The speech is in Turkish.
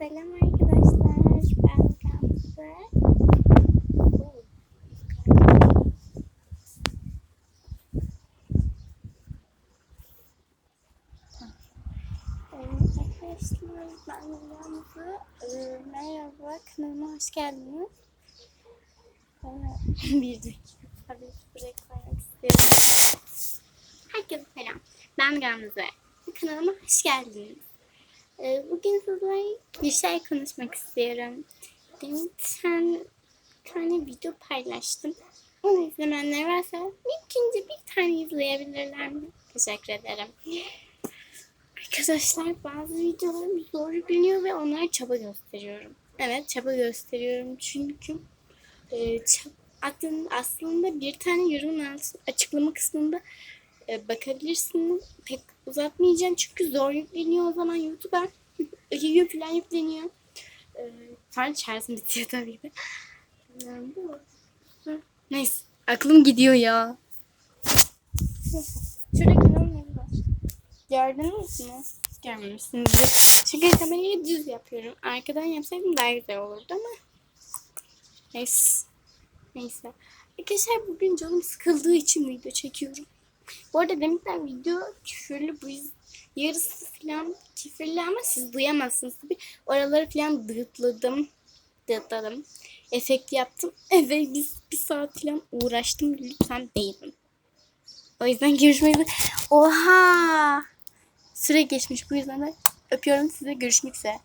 Selam arkadaşlar. Ben Gamze. Ee, Arkadaşlar ben Gamze. Ee, Merhaba kanalıma hoş geldiniz. Ee, Bir dakika. Ki buraya koymak istiyorum. Herkese selam. Ben Gamze. Kanalıma hoş geldiniz. Ee, Bugün sizlerle bir şey konuşmak istiyorum. Demin sen bir tane video paylaştım. Onu izlemeyenler varsa mümkünce bir tane izleyebilirler mi? Teşekkür ederim. Arkadaşlar bazı videolarım zor yükleniyor ve onlara çaba gösteriyorum. Evet çaba gösteriyorum çünkü e, çab- aslında, aslında bir tane altı açıklama kısmında bakabilirsiniz. Pek uzatmayacağım çünkü zor yükleniyor o zaman YouTube'a. Video falan yükleniyor. E, falan şarjım bitiyor tabii ki. E, Neyse. Aklım gidiyor ya. Şurada kanalın evi var. Gördünüz mü? Görmemişsinizdir. Çünkü kamerayı düz yapıyorum. Arkadan yapsaydım daha güzel olurdu ama. Neyse. Neyse. Arkadaşlar bugün canım sıkıldığı için video çekiyorum. Bu arada demişler video küfürlü bu yarısı falan küfürlü ama siz duyamazsınız tabii. Oraları falan dıtladım. Dıtladım. Efekt yaptım. Evet biz bir saat falan uğraştım. Lütfen değilim. O yüzden görüşmek. Oha! Süre geçmiş bu yüzden de öpüyorum size. Görüşmek üzere.